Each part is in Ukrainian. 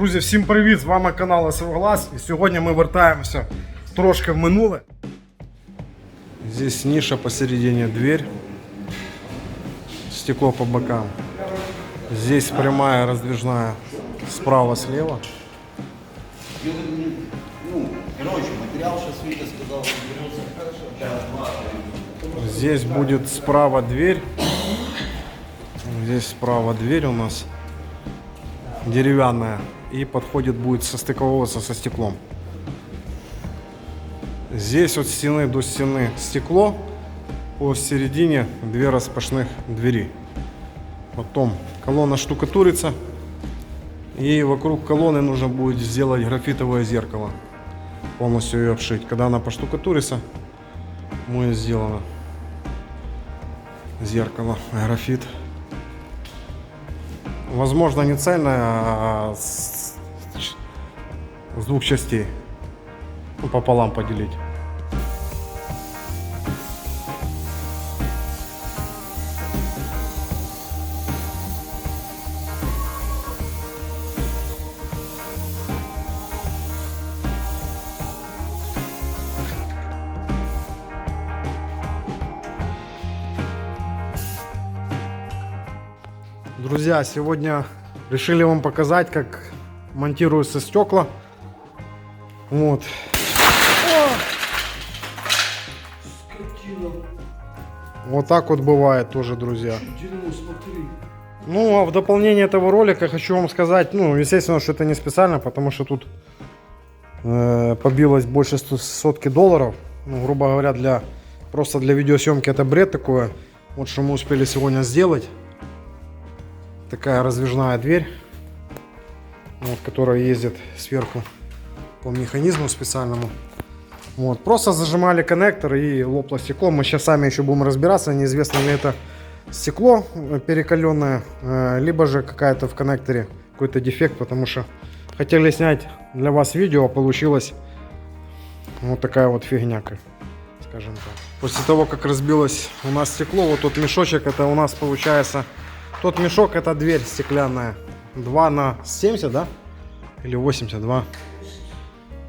Друзі, всім привіт! З вами канал СВГлас. І сьогодні ми вертаємося трошки в минуле. Здесь ниша посередине, дверь. Стекло по бокам. Здесь прямая раздвижная справа-слева. Ну, короче, материал сейчас Витя сказал, что берется. Сейчас два. Здесь будет справа дверь. Здесь справа дверь у нас деревянная. И подходит будет состыковываться со стеклом. Здесь от стены до стены стекло. Посередине две распашных двери. Потом колонна штукатурится. И вокруг колонны нужно будет сделать графитовое зеркало. Полностью ее обшить. Когда она поштукатурится, будет сделано зеркало, графит. Возможно, не цельное, а с, двух частей. Ну, пополам поделить. Друзья, сегодня решили вам показать, как монтируются стекла. Вот. Вот так вот бывает тоже, друзья. Ну, а в дополнение этого ролика хочу вам сказать, ну, естественно, что это не специально, потому что тут э, побилось больше сотки долларов. Ну, грубо говоря, для просто для видеосъемки это бред такое. Вот что мы успели сегодня сделать такая раздвижная дверь, вот, которая ездит сверху по механизму специальному. Вот, просто зажимали коннектор и лопло стекло. Мы сейчас сами еще будем разбираться, неизвестно ли это стекло э, перекаленное, э, либо же какая-то в коннекторе какой-то дефект, потому что хотели снять для вас видео, а получилось вот такая вот фигня, скажем так. После того, как разбилось у нас стекло, вот тот мешочек, это у нас получается тот мешок это дверь стеклянная. 2 на 70, да? Или 82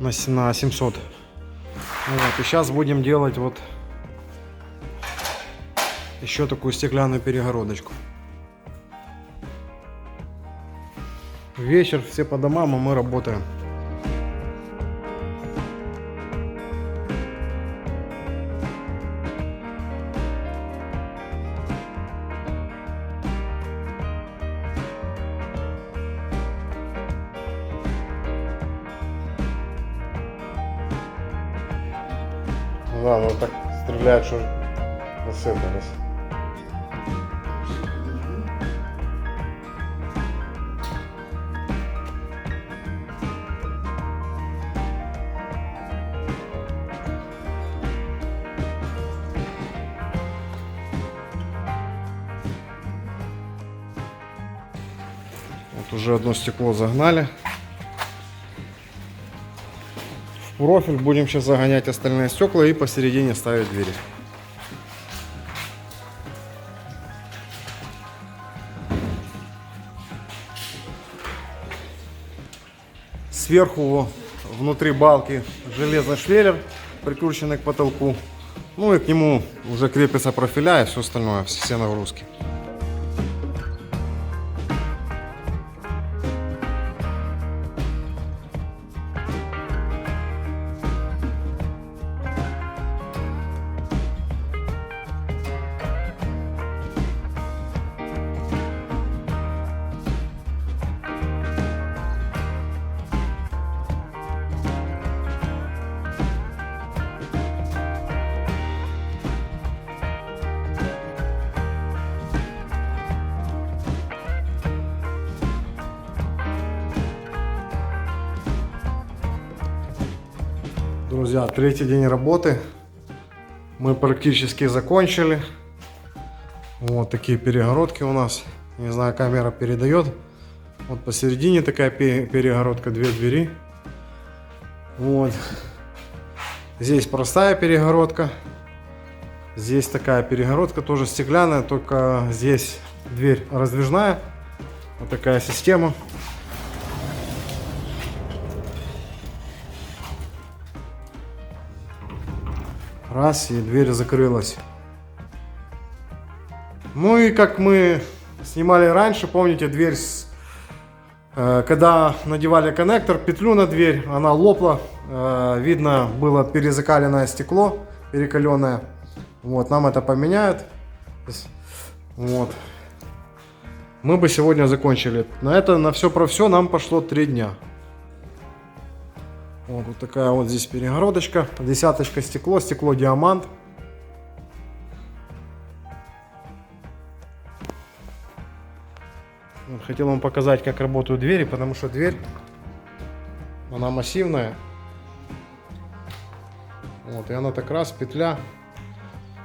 на, на 700. Ну Вот, и сейчас будем делать вот еще такую стеклянную перегородочку. Вечер, все по домам, а мы работаем. Да, ну так стреляют, что насыпались. Вот уже одно стекло загнали. Профиль будем сейчас загонять остальные стекла и посередине ставить двери. Сверху внутри балки железный швеллер, прикрученный к потолку. Ну и к нему уже крепится профиля и все остальное, все нагрузки. Друзья, третий день работы. Мы практически закончили. Вот такие перегородки у нас. Не знаю, камера передает. Вот посередине такая пе- перегородка, две двери. Вот. Здесь простая перегородка. Здесь такая перегородка, тоже стеклянная, только здесь дверь раздвижная. Вот такая система. Раз, и дверь закрылась. Ну и как мы снимали раньше, помните, дверь с Э, Когда надевали коннектор, петлю на дверь, она лопла. Э, Видно было перезакаленное стекло, перекаленное. Вот, нам это поменяют. Вот. Мы бы сегодня закончили. На это, на все про все нам пошло три дня. Вот, вот такая вот здесь перегородочка. Десяточка стекло, стекло диамант. Вот, Хотел вам показать, как работают двери, потому что дверь, она массивная. Вот, и она так раз, петля.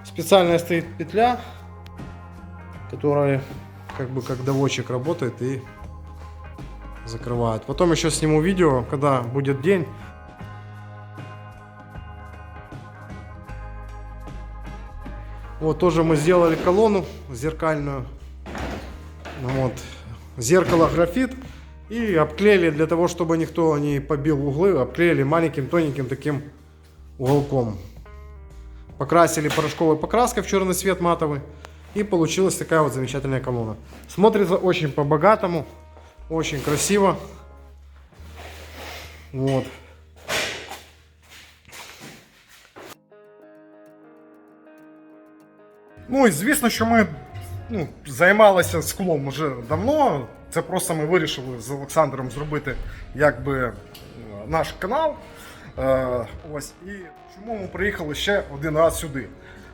Специальная стоит петля, которая как бы как доводчик работает и закрывает. Потом еще сниму видео, когда будет день. Вот тоже мы сделали колонну зеркальную. Ну Вот. Зеркало графит. И обклеили для того, чтобы никто не побил углы, обклеили маленьким тоненьким таким уголком. Покрасили порошковой покраской в черный цвет матовый. И получилась такая вот замечательная колонна. Смотрится очень по-богатому, очень красиво. Вот. Ну і звісно, що ми ну, займалися склом вже давно. Це просто ми вирішили з Олександром зробити якби наш канал. Е, ось і чому ми приїхали ще один раз сюди?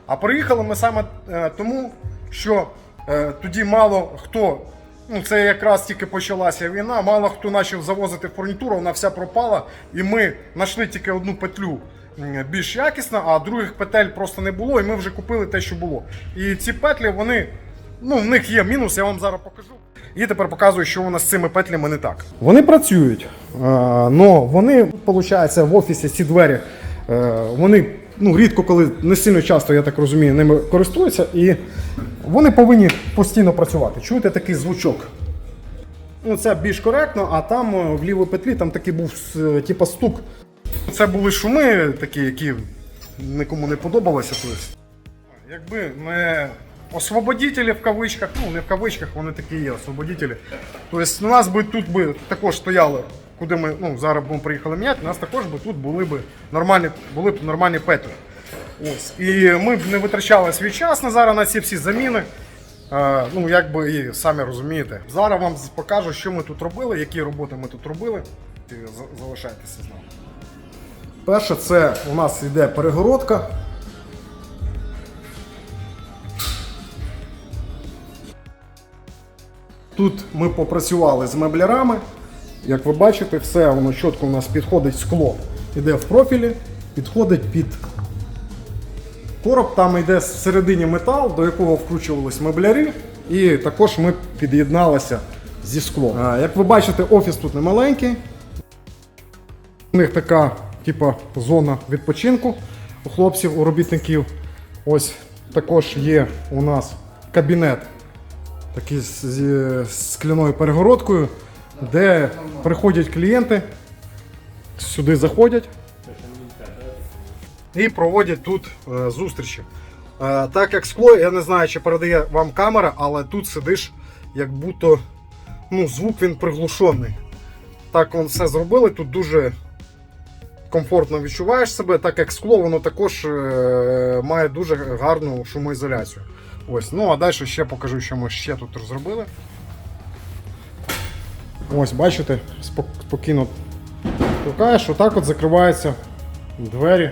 А приїхали ми саме е, тому, що е, тоді мало хто. Ну, це якраз тільки почалася війна, мало хто почав завозити фурнітуру, вона вся пропала. І ми знайшли тільки одну петлю більш якісна, а других петель просто не було, і ми вже купили те, що було. І ці петлі, вони, ну, в них є мінус, я вам зараз покажу. І тепер показую, що у нас з цими петлями не так. Вони працюють, але вони, виходить, в офісі ці двері, е, вони ну, рідко коли, не сильно часто, я так розумію, ними користуються, і вони повинні постійно працювати. Чуєте такий звучок? Ну, це більш коректно, а там е, в лівій петлі там такий був типа стук. Це були шуми такі, які нікому не подобалися. Тобто. Якби не освободителі в кавичках, ну не в кавичках, вони такі є, освободителі. Тобто у нас би тут би також стояли, куди ми ну, зараз ми приїхали міняти, у нас також би тут були б нормальні, були б нормальні петлі. Ось. І ми б не витрачали свій час на зараз на ці всі заміни. Е, ну, як би і самі розумієте. Зараз вам покажу, що ми тут робили, які роботи ми тут робили. Залишайтеся з нами. Перше, це у нас йде перегородка. Тут ми попрацювали з меблярами. Як ви бачите, все воно чітко у нас підходить скло. Іде в профілі, підходить під короб. Там йде всередині метал, до якого вкручувались меблярі. І також ми під'єдналися зі склом. Як ви бачите, офіс тут не маленький. У них така, типа, зона відпочинку у хлопців, у робітників. Ось також є у нас кабінет такий з, скляною перегородкою, де приходять клієнти, сюди заходять і проводять тут е, зустрічі. Е, так як скло, я не знаю, чи передає вам камера, але тут сидиш, як будто ну, звук він приглушений. Так он все зробили, тут дуже комфортно відчуваєш себе, так як скло, воно також е, має дуже гарну шумоізоляцію. Ось, ну а далі ще покажу, що ми ще тут зробили. Ось, бачите, спок- спокійно толкаєш, отак от закриваються двері.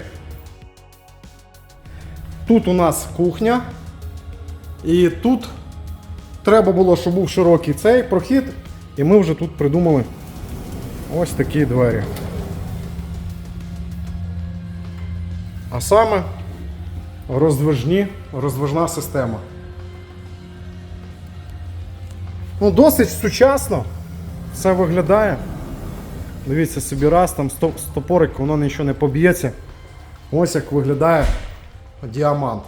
Тут у нас кухня. І тут треба було, щоб був широкий цей прохід, і ми вже тут придумали ось такі двері. А саме роздвижні, роздвижна система. Ну, досить сучасно все виглядає. Дивіться собі раз, там стоп- стопорик, воно нічого не поб'ється. Ось як виглядає діамант.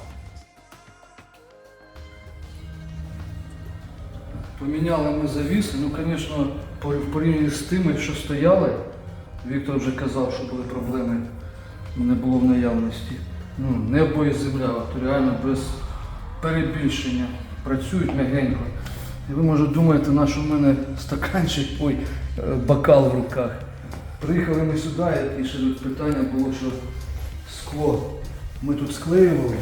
Поміняли ми завіси, ну, звісно, в порівнянні з тими, що стояли, Віктор вже казав, що були проблеми, не було в наявності. ну, небо і земля, от реально без перебільшення. Працюють м'ягенько. І ви може думаєте, на що в мене стаканчик, ой, е, бокал в руках. Приїхали ми сюди, і ще тут питання було, що скло ми тут склеювали.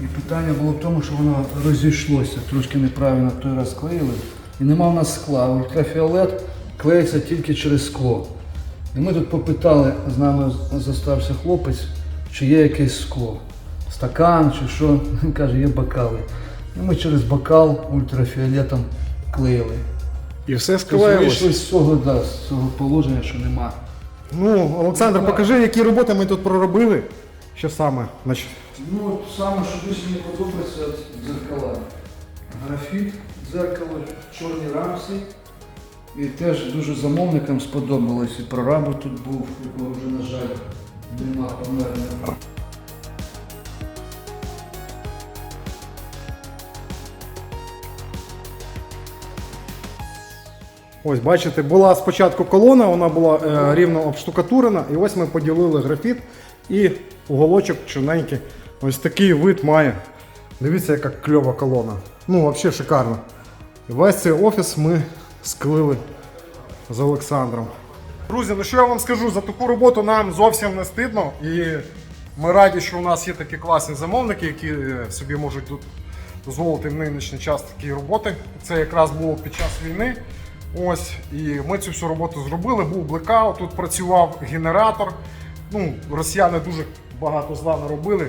І питання було в тому, що воно розійшлося, трошки неправильно той раз склеїли. І нема в нас скла. Ультрафіолет клеїться тільки через скло. І ми тут попитали, з нами зостався хлопець, чи є якесь скло. Стакан чи що. Він каже, є бокали. І ми через бокал ультрафіолетом клеїли. І все склеїлось. вийшли з цього, да, з цього положення, що нема. Ну, Олександр, покажи, які роботи ми тут проробили. Що саме? Значить, Ну, от саме, що дуже мені подобається от дзеркала. Графіт, дзеркало, чорні рамси. І теж дуже замовникам сподобалось. І прорабу тут був, якого вже, на жаль, нема померли. Ось, бачите, була спочатку колона, вона була е, рівно обштукатурена, і ось ми поділили графіт і уголочок чорненький. Ось такий вид має. Дивіться, яка кльова колона. Ну, взагалі шикарно. Весь цей офіс ми склили з Олександром. Друзі, ну що я вам скажу, за таку роботу нам зовсім не стидно. І ми раді, що у нас є такі класні замовники, які е, собі можуть дозволити в нинішній час такі роботи. Це якраз було під час війни. Ось, і ми цю всю роботу зробили. Був блекаут, тут працював генератор. Ну, росіяни дуже багато зла наробили.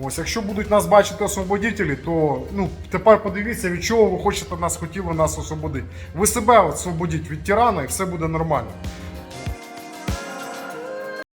Ось, якщо будуть нас бачити освободителі, то ну, тепер подивіться, від чого ви хочете нас хотіли нас освободити. Ви себе освободіть від тирана і все буде нормально.